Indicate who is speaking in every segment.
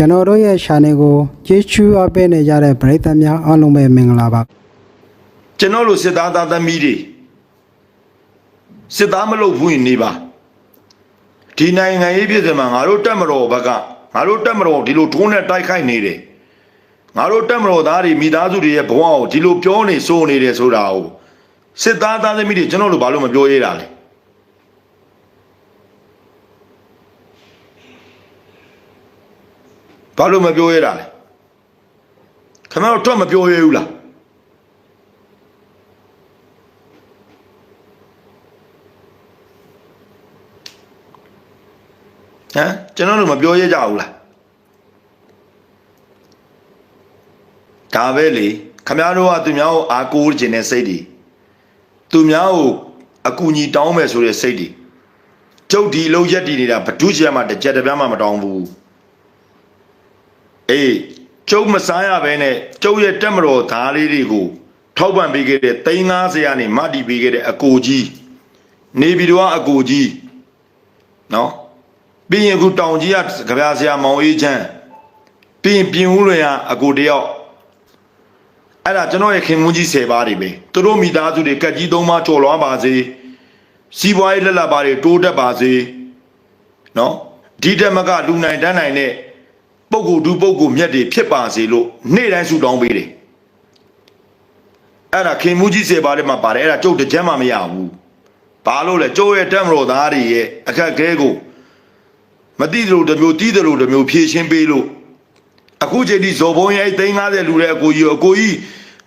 Speaker 1: ကျွန်တော်တို့ရဲ့ channel ကိုကြည့်ချူအပ်ပေးနေကြတဲ့ပရိသတ်များအားလုံးပဲမင်္ဂလာပါ
Speaker 2: ကျွန်တော်တို့စစ်သားသားသမီးတွေစစ်သားမလုပ်ဘူးရင်နေပါဒီနိုင်ငံရေးပြည်စမှာငါတို့တက်မတော်ဘက်ကငါတို့တက်မတော်ဒီလိုထုံးနဲ့တိုက်ခိုက်နေတယ်ငါတို့တက်မတော်သားတွေမိသားစုတွေရဲ့ဘဝကိုဒီလိုပြောနေစိုးနေတယ်ဆိုတာကိုစစ်သားသားသမီးတွေကျွန်တော်တို့ဘာလို့မပြောရတာလဲ ဘာလို့မပြောရတာလဲခင်ဗျားတို့ထွက်မပြောရဘူးလားဟမ်ကျွန်တော်တို့မပြောရကြဘူးလားဒါပဲလေခမရတို့ကသူများကိုအားကိုးခြင်းတဲ့စိတ်တွေသူများကိုအကူအညီတောင်းမယ်ဆိုတဲ့စိတ်တွေကျုပ်ဒီအလုံးရက်တည်နေတာဘဒုချင်မှတစ်ကြက်တစ်ပြားမှမတောင်းဘူး အေးကျုပ်မစားရဘဲနဲ့ကျုပ်ရဲ့တက်မတော်သားလေးတွေကိုထောက်ပံ့ပေးခဲ့တဲ့350ကနေမတည်ပေးခဲ့တဲ့အကိုကြီးနေပြည်တော်ကအကိုကြီးနော်ပြီးရင်အခုတောင်ကြီးကကြပြာဆရာမောင်အေးချမ်းပြီးရင်ပြင်ဦးလွင်ကအကိုတယောက်အဲ့ဒါကျွန်တော်ရဲ့ခင်မွန်းကြီး10ပါးတွေပဲသူတို့မိသားစုတွေကက်ကြီးသုံးပါးကြော်လွားပါစေစီးပွားရေးလက်လက်ပါတွေတိုးတက်ပါစေနော်ဒီတက်မကလူနိုင်တန်းနိုင်တဲ့ ပုဂ္ဂိုလ်ဒုပုဂ္ဂိုလ်မြတ်တွေဖြစ်ပါစေလို့နေ့တိုင်းဆုတောင်းပေးတယ်အဲ့ဒါခင်မွန်းကြီး10ပါးတွေမှာပါတယ်အဲ့ဒါကျုပ်တစ်ချက်မှမရဘူးဘာလို့လဲကျုပ်ရဲ့တက်မတော်သားတွေရဲ့အခက်အခဲကိုမတိတယ်လို့တစ်မျိုးတီးတယ်လို့တစ်မျိုးဖြည့်ရှင်းပေးလို့အခုချိန်ဒီဇော်ဘုံရဲ့အဲ့350လူတဲ့အကိုကြီးကိုအကိုကြီး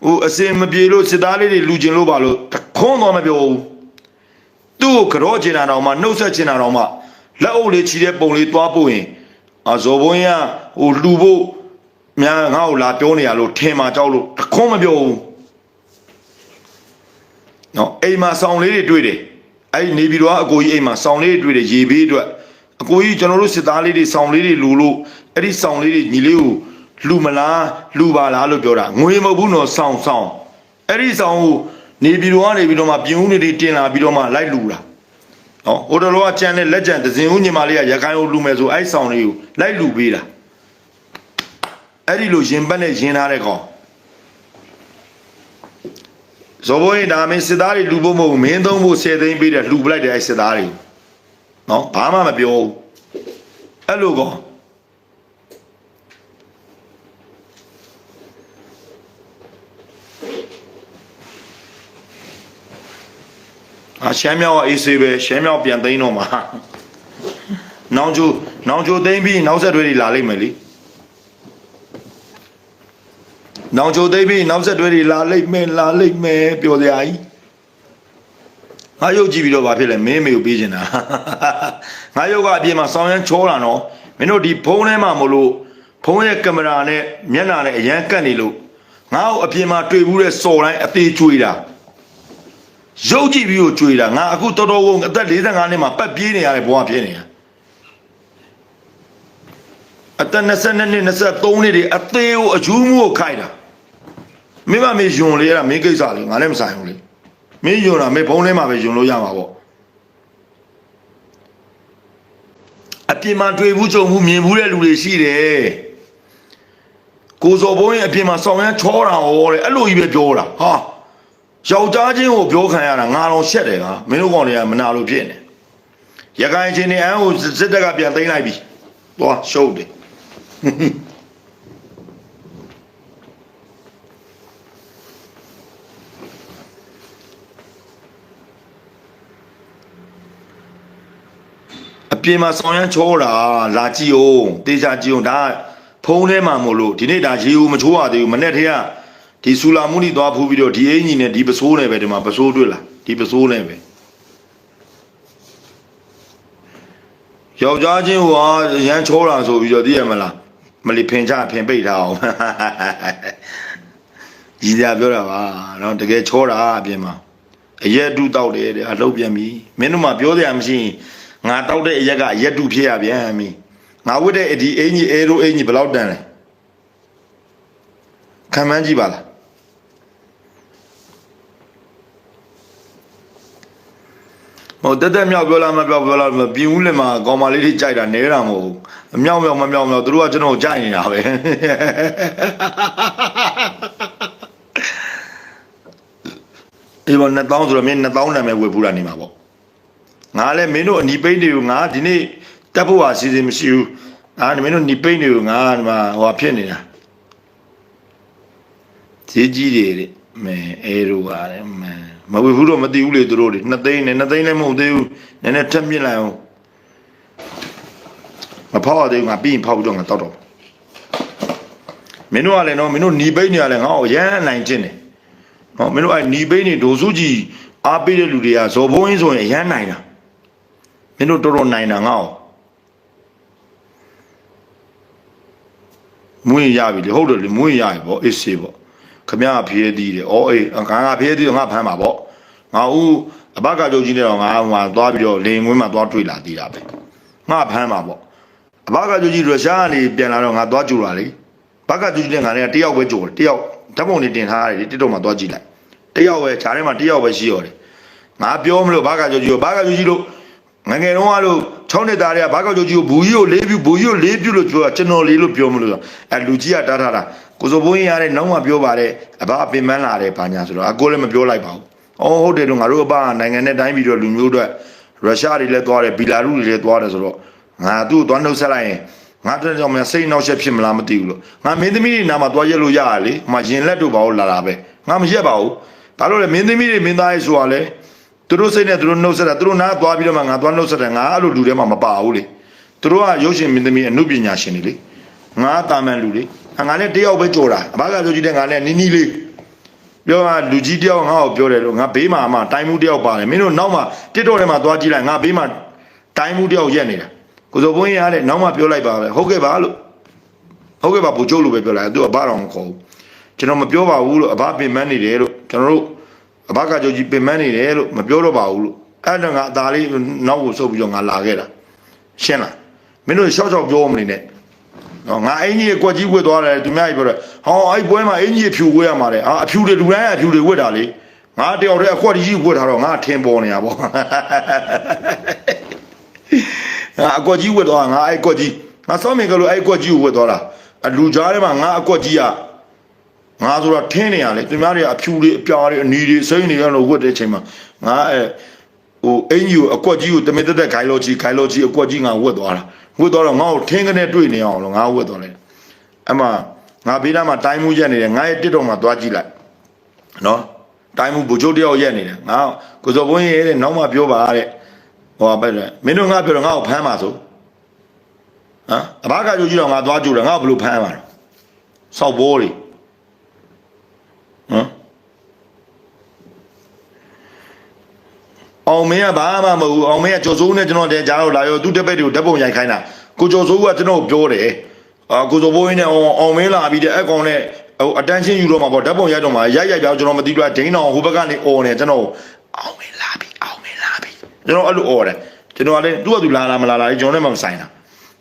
Speaker 2: ဟိုအစင်မပြေလို့စစ်သားလေးတွေလူကျင်လို့ပါလို့တခွန်းတော့မပြောဘူးသူ့ကိုကြောကျင်တာတော့မှနှုတ်ဆက်ကျင်တာတော့မှလက်အုပ်လေးချီတဲ့ပုံလေးသွားပို့ရင် အဇော်ဘုံရဟိုလူဖို့များငါ့ကိုလာပြောနေရလို့ထင်မှကြောက်လို့တခွန်းမပြောဘူးနော်အိမ်မှာဆောင်းလေးတွေတွေ့တယ်အဲ့ဒီနေပြီးတော့အကိုကြီးအိမ်မှာဆောင်းလေးတွေတွေ့တယ်ရေဘေးအတွက်အကိုကြီးကျွန်တော်တို့စစ်သားလေးတွေစောင်းလေးတွေလူလို့အဲ့ဒီစောင်းလေးတွေညီလေးကိုလူမလားလူပါလားလို့ပြောတာငွေမဟုတ်ဘူးနော်စောင်းစောင်းအဲ့ဒီစောင်းကိုနေပြီးတော့ကနေပြီးတော့မှပြင်းဦးနေတွေတင်လာပြီးတော့မှလိုက်လူတာ နော်ဟိုတလောကကြံတဲ့လက်ကြံဒဇင်ဦးညီမလေးကရခိုင်ကိုလူမယ်ဆိုအဲ့စောင်းလေးကိုလိုက်လူပေးတာအဲ့ဒီလိုရင်ပတ်နဲ့ရင်ထားတဲ့ကောင်ဇော်ဘိုးရင်ဒါမင်းစစ်သားတွေလူဖို့မဟုတ်ဘူးမင်းသုံးဖို့ဆယ်သိန်းပေးတယ်လူပလိုက်တယ်အဲ့စစ်သားတွေကိုနော်ဘာမှမပြောဘူးအဲ့လိုကော အရှမ်းမြောက်ကအေးဆေးပဲရှမ်းမြောက်ပြန်သိမ်းတော့မှာနောင်ကျိုးနောင်ကျိုးသိမ်းပြီးနောက်ဆက်တွဲတွေလာလိမ့်မယ်လीနောင်ကျိုးသိမ်းပြီးနောက်ဆက်တွဲတွေလာလိမ့်မယ်လာလိမ့်မယ်ပြောစရာကြီးငါရုပ်ကြည့်ပြီးတော့ဘာဖြစ်လဲမင်းမေကိုပေးချင်တာငါရုပ်ကအပြင်မှာစောင်းရမ်းချောတာနော်မင်းတို့ဒီဖုန်းထဲမှာမလို့ဖုန်းရဲ့ကင်မရာနဲ့မျက်နှာနဲ့အရန်ကတ်နေလို့ငါ့ကိုအပြင်မှာတွေ့ဘူးတဲ့စော်တိုင်းအသေးကျွေးတာ ရုပ်ကြည့်ပြီးတော့ကျွေးတာငါအခုတော်တော်ကိုအသက်45နှစ်မှာပတ်ပြေးနေရတဲ့ဘဝဖြစ်နေတာအသက်22နှစ်23နှစ်တွေအသေးကိုအယူးမှုကိုခိုက်တာမင်းမမေယွန်လေးအဲ့ဒါမင်းကိစ္စလေငါလည်းမဆိုင်ဘူးလေမင်းယုံတာမင်းဘုံထဲမှာပဲယုံလို့ရမှာပေါ့အပြင်မှာတွေ့ဘူးကြုံဘူးမြင်ဘူးတဲ့လူတွေရှိတယ်ကိုစော်ဘုံရဲ့အပြင်မှာဆောင်းရမ်းချောတာဟောတဲ့အဲ့လိုကြီးပဲပြောတာဟာ ယောက်ျားချင်းကိုပြောခံရတာငါတော့ရှက်တယ်ကမင်းတို့ကောင်တွေကမနာလို့ဖြစ်နေရခိုင်ချင်းနေအန်းကိုစစ်တပ်ကပြန်သိမ်းလိုက်ပြီသွားရှုပ်တယ်အပြင်မှာဆောင်ရမ်းချောတာလာကြည့်အောင်တေချာကြည့်အောင်ဒါကဖုံးထဲမှာမို့လို့ဒီနေ့ဒါရေဦးမချိုးရသေးဘူးမနေ့တည်းက ဒီဆူလာမှုနီသွားဖူးပြီးတော့ဒီအင်ကြီးနဲ့ဒီပစိုးနဲ့ပဲဒီမှာပစိုးတွေ့လားဒီပစိုးနဲ့ပဲယောက်ျားချင်းဟိုဟာရမ်းချောတာဆိုပြီးတော့သိရမလားမလီဖင်ချဖင်ပိတ်ထားအောင်ကြီးစရာပြောတာပါနော်တကယ်ချောတာအပြင်မှာအရက်တူတောက်တယ်တဲ့အလုပ်ပြန်ပြီမင်းတို့မှပြောစရာမရှိရင်ငါတောက်တဲ့အရက်ကအရက်တူဖြစ်ရပြန်ပြီငါဝတ်တဲ့ဒီအင်ကြီးအဲရိုအင်ကြီးဘယ်လောက်တန်လဲခံမှန်းကြည့်ပါလား ဟိုတက်တက်မြောက်ပြောလားမပြောပြောလားမပြင်းဦးလည်းမှာကောင်မလေးတွေကြိုက်တာနဲတာမဟုတ်ဘူးအမြောက်မြောက်မမြောက်မြောက်သူတို့ကကျွန်တော်ကိုကြိုက်နေတာပဲဒီဘော2000ဆိုတော့မင်း2000နာမည်ဝယ်ပူတာနေမှာပေါ့ငါလည်းမင်းတို့အနီပိန်းတွေကိုငါဒီနေ့တက်ဖို့ဟာအစီအစဉ်မရှိဘူးငါမင်းတို့နီပိန်းတွေကိုငါဒီမှာဟိုဟာဖြစ်နေတာကြီးကြီးတွေတဲ့မဲအဲလိုပါတဲ့မဲ မဝယ်ဘူးတော့မသိဘူးလေသူတို့တွေ2သိန်းနဲ့2သိန်းလည်းမဟုတ်သေးဘူးနည်းနည်းထက်မြင့်လိုက်အောင်မဖောက်ရသေးဘူးငါပြီးရင်ဖောက်ပြီးတော့ငါတောက်တော့မင်းတို့ကလည်းနော်မင်းတို့နီပိန်းတွေကလည်းငါ့ကိုရမ်းအနိုင်ချင်းတယ်နော်မင်းတို့အဲ့နီပိန်းနေဒိုစုကြီးအားပေးတဲ့လူတွေကဇော်ဘုံရင်းဆိုရင်အရန်နိုင်တာမင်းတို့တော်တော်နိုင်တာငါ့ကိုမွေးရပြီလေဟုတ်တယ်လေမွေးရပြီဗောအေးစေးဗော ခမရဖျဲသေးတယ်ဩအေးငါငါဖျဲသေးတော့ငါဖမ်းပါဗောငါဦးအဘကကြုတ်ကြီးနဲ့တော့ငါဟိုမှာသွားပြီးတော့လေငွေးမှာသွားတွေ့လာသေးတာပဲငါဖမ်းပါဗောအဘကကြုတ်ကြီးရုရှားကနေပြန်လာတော့ငါသွားကြူလာလေဘကကြုတ်ကြီးနဲ့ငါလည်းတယောက်ပဲကြိုတယ်တယောက်ဓာတ်ပုံတွေတင်ထားရတယ်တစ်တော့မှသွားကြည့်လိုက်တယောက်ပဲခြားထဲမှာတယောက်ပဲရှိရတယ်ငါပြောမလို့ဘာကကြိုကြီးကိုဘာကကြိုကြီးလို့ငငယ်တုန်းကလို့၆နှစ်သားတွေကဘာကကြိုကြီးကိုဘူးကြီးကိုလေးပြဘူးကြီးကိုလေးပြလို့ပြောတာကျွန်တော်လေးလို့ပြောမလို့အဲလူကြီးကတားထားတာ ကိုစိုးဘုန်းကြီးရတဲ့နောက်မှပြောပါတယ်အဘအပင်ပန်းလာတယ်ဘာညာဆိုတော့အကိုလည်းမပြောလိုက်ပါဘူးအော်ဟုတ်တယ်လို့ငါတို့အဘကနိုင်ငံနဲ့တိုင်းပြည်တော့လူမျိုးတွေရုရှားတွေလည်းသွားတယ်ဘီလာရုတွေလည်းသွားတယ်ဆိုတော့ငါသူ့ကိုသွားနှုတ်ဆက်လိုက်ရင်ငါတို့ကြောင့်မစိတ်နှောက်ရှက်ဖြစ်မလားမသိဘူးလို့ငါမင်းသမီးတွေနာမှာသွားရက်လို့ရရလေဟိုမှာရင်လက်တို့ဘာလို့လာတာပဲငါမရက်ပါဘူးဘာလို့လဲမင်းသမီးတွေမင်းသားရေးဆိုတာလဲသူတို့စိတ်နဲ့သူတို့နှုတ်ဆက်တာသူတို့နားသွားပြီးတော့မှငါသွားနှုတ်ဆက်တယ်ငါအဲ့လိုလူတွေမှမပါဘူးလေသူတို့ကရုပ်ရှင်မင်းသမီးအမှုပညာရှင်တွေလေငါတာမန်လူလေ ငါလည်းတယောက်ပဲကြော်တာအဘကဆိုကြည့်တဲ့ငါလည်းနီးနီးလေးပြောတာလူကြီးတယောက်ငါ့ကိုပြောတယ်လို့ငါဘေးမှာမှတိုင်းမှုတယောက်ပါတယ်မင်းတို့နောက်မှတစ်တော့ထဲမှာသွားကြည့်လိုက်ငါဘေးမှာတိုင်းမှုတယောက်ရက်နေတာကိုစောဘုန်းကြီးရတဲ့နောက်မှပြောလိုက်ပါပဲဟုတ်ကဲ့ပါလို့ဟုတ်ကဲ့ပါဘူကျုပ်လိုပဲပြောလိုက်သူကဘာတော့မခေါ်ဘူးကျွန်တော်မပြောပါဘူးလို့အဘပင်မနေတယ်လို့ကျွန်တော်တို့အဘကကြိုကြီးပင်မနေတယ်လို့မပြောတော့ပါဘူးလို့အဲ့တော့ငါအသားလေးနောက်ကိုဆုပ်ပြီးတော့ငါလာခဲ့တာရှင်းလားမင်းတို့ရှော့ရှော့ပြောမနေနဲ့နော် ငါအင်ကြီးရဲ့ကွက်ကြီးဝတ်သွားတယ်သူများကြီးပြောတယ်ဟောအဲ့ပွဲမှာအင်ကြီးဖြူဝတ်ရမှာလေအာအဖြူတွေလူတိုင်းအဖြူတွေဝတ်တာလေငါတယောက်တည်းအကွက်ကြီးဝတ်ထားတော့ငါထင်ပေါ်နေတာပေါ့ငါအကွက်ကြီးဝတ်သွားငါအဲ့ကွက်ကြီးငါစောမင်ကလို့အဲ့ကွက်ကြီးကိုဝတ်သွားတာအလူကြားထဲမှာငါအကွက်ကြီးကငါဆိုတာထင်းနေရလေသူများတွေအဖြူတွေအပြားတွေအနီတွေစိမ့်နေရလို့ဝတ်တဲ့အချိန်မှာငါအဲဟိုအင်ကြီးကိုအကွက်ကြီးကိုတမင်တက်တက်ခိုင်လို့ကြီးခိုင်လို့ကြီးအကွက်ကြီးငါဝတ်သွားတာ ဝတ်သွားတော့ငါ့ကိုထင်းကနေတွေ့နေအောင်လို့ငါဝတ်သွားလိုက်အမှငါဘေးနားမှာတိုင်းမှုရက်နေတယ်ငါရဲ့တစ်တော်မှာသွားကြည့်လိုက်နော်တိုင်းမှုဘူချိုးတယောက်ရက်နေတယ်ငါကိုစောဘုန်းကြီးရဲ့နောက်မှပြောပါတဲ့ဟောပဲလေမင်းတို့ငါပြောတော့ငါ့ကိုဖမ်းပါဆိုဟမ်အဘကကြိုကြည့်တော့ငါသွားကြိုတယ်ငါ့ကိုဘယ်လိုဖမ်းမှာလဲစောက်ဘောတွေဟမ် အောင်မင်းကဘာမှမဟုတ်ဘူးအောင်မင်းကကြော်စိုးနဲ့ကျွန်တော်တည်းကြားတော့လာရောသူ့တက်ပိတ်တွေကိုဓာတ်ပုံရိုက်ခိုင်းတာကိုကြော်စိုးကကျွန်တော်ပြောတယ်အာကိုကြော်ဘိုးရင်းနဲ့အောင်အောင်မင်းလာပြီးတဲ့အကောင်နဲ့ဟို attention ယူတော့မှာပေါ့ဓာတ်ပုံရိုက်တော့မှာရိုက်ရိုက်ပြောကျွန်တော်မသိတော့ဒိန်းအောင်ဟိုဘက်ကနေអော်နေကျွန်တော်အောင်မင်းလာပြီအောင်မင်းလာပြီကျွန်တော်အဲ့လိုអော်တယ်ကျွန်တော်ကလည်းသူ့ကသူလာလာမလာလာလေကျွန်တော်နဲ့မှမဆိုင်တာ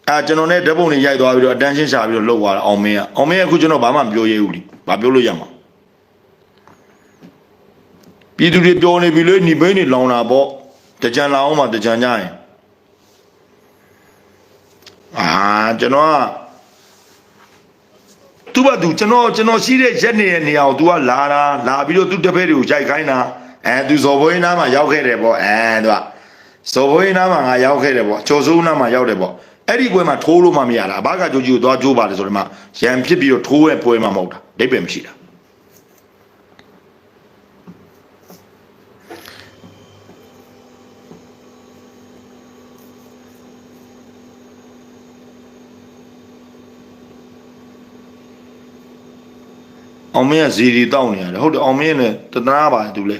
Speaker 2: အာကျွန်တော်နဲ့ဓာတ်ပုံတွေရိုက်သွားပြီးတော့ attention ရှာပြီးတော့လှုပ်သွားတာအောင်မင်းကအောင်မင်းကအခုကျွန်တော်ဘာမှမပြောရဘူးလीဘာပြောလို့ရမှာ ပြည်သူတွေပြောနေပြီလေညီဘိန်းနေလောင်တာပေါ့တကြံလောင်မှတကြံကြရင်အာကျွန်တော်ကသူ့ဘာသူကျွန်တော်ကျွန်တော်ရှိတဲ့ရက်နေတဲ့နေရာကို तू ကလာတာလာပြီးတော့သူ့တပည့်တွေကိုရိုက်ခိုင်းတာအဲ तू ဇော်ဘွေးနားမှာရောက်ခဲ့တယ်ပေါ့အဲ तू ကဇော်ဘွေးနားမှာငါရောက်ခဲ့တယ်ပေါ့ကျော်စိုးနားမှာရောက်တယ်ပေါ့အဲ့ဒီပွဲမှာထိုးလို့မှမရတာအဘကကြိုကြီးကိုသွားကြိုးပါတယ်ဆိုတော့မှရံဖြစ်ပြီးတော့ထိုးရဲ့ပွဲမှာမဟုတ်တာဒိတ်ပဲမရှိတာ အောင်မင်းကဇီရီတောက်နေရတယ်ဟုတ်တယ်အောင်မင်းနဲ့တသနာပါတယ်သူလဲ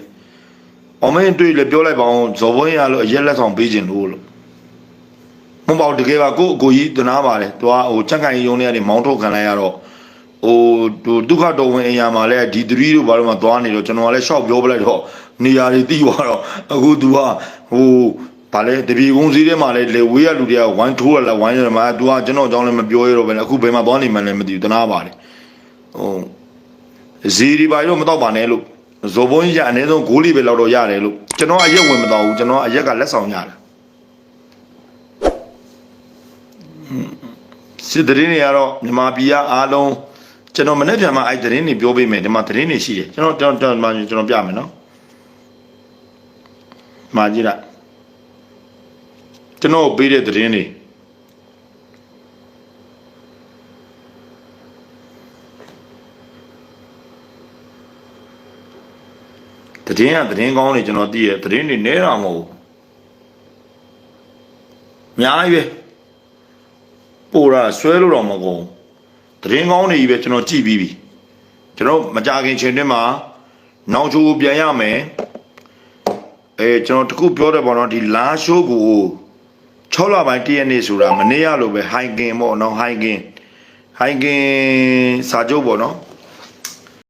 Speaker 2: အောင်မင်းတွေ့လေပြောလိုက်ပါအောင်ဇော်ဘွင်းရလို့အရက်လက်ဆောင်ပေးခြင်းလို့လို့မဟုတ်ပါဘူးတကယ်ပါကိုယ့်အကိုကြီးတနာပါတယ်သူကဟိုချက်ကန်ကြီးယုံနေရတယ်မောင်းထုတ်ခံလိုက်ရတော့ဟိုဒုဒုက္ခတော်ဝင်အရာမှာလဲဒီ3တို့ဘာလို့မှသွားနေတော့ကျွန်တော်ကလည်းရှော့ပြောပလိုက်တော့နေရာတွေတီးသွားတော့အခုသူကဟိုဗာလဲတပြေကုန်းစည်းထဲမှာလဲလေဝေးရလူတွေကဝိုင်းထိုးရလဲဝိုင်းရမှာသူကကျွန်တော်အကြောင်းလည်းမပြောရတော့ပဲအခုဘယ်မှာသွားနေမှန်းလည်းမသိဘူးတနာပါတယ်ဟို ဇီဒီပါတော့မတော့ပါနဲ့လို့ဇော်ဘုန်းကြီးကအနည်းဆုံးဂိုးလေးပဲလောက်တော့ရတယ်လို့ကျွန်တော်အရက်ဝင်မတော်ဘူးကျွန်တော်အရက်ကလက်ဆောင်ရတယ်စစ်တရင်တွေကတော့မြန်မာပြည်ကအားလုံးကျွန်တော်မနေ့ပြန်မှအဲ့တရင်တွေပြောပေးမယ်ဒီမှာတရင်တွေရှိတယ်ကျွန်တော်ကျွန်တော်ကျွန်တော်ပြမယ်နော်မာကြည့်လိုက်ကျွန်တော်ပေးတဲ့တရင်တွေ တရင်ကတရင်ကောင်းနေကျွန်တော်သိရတရင်တွေနဲတာမဟုတ်ဘူးအများကြီးပဲပို့တာဆွဲလို့တော့မကုန်တရင်ကောင်းနေကြီးပဲကျွန်တော်ကြည့်ပြီးပြီကျွန်တော်မကြခင်ချိန်တွင်းမှာနောက်ချိုးပြန်ရမယ်အဲကျွန်တော်တခုပြောတယ်ပေါ့နော်ဒီလာရှိုးကို6လပိုင်းတည့်ရနေ့ဆိုတာမနေ့ရလို့ပဲဟိုင်ကင်ပေါ့နော်ဟိုင်ကင်ဟိုင်ကင်စာချုပ်ပေါ့နော်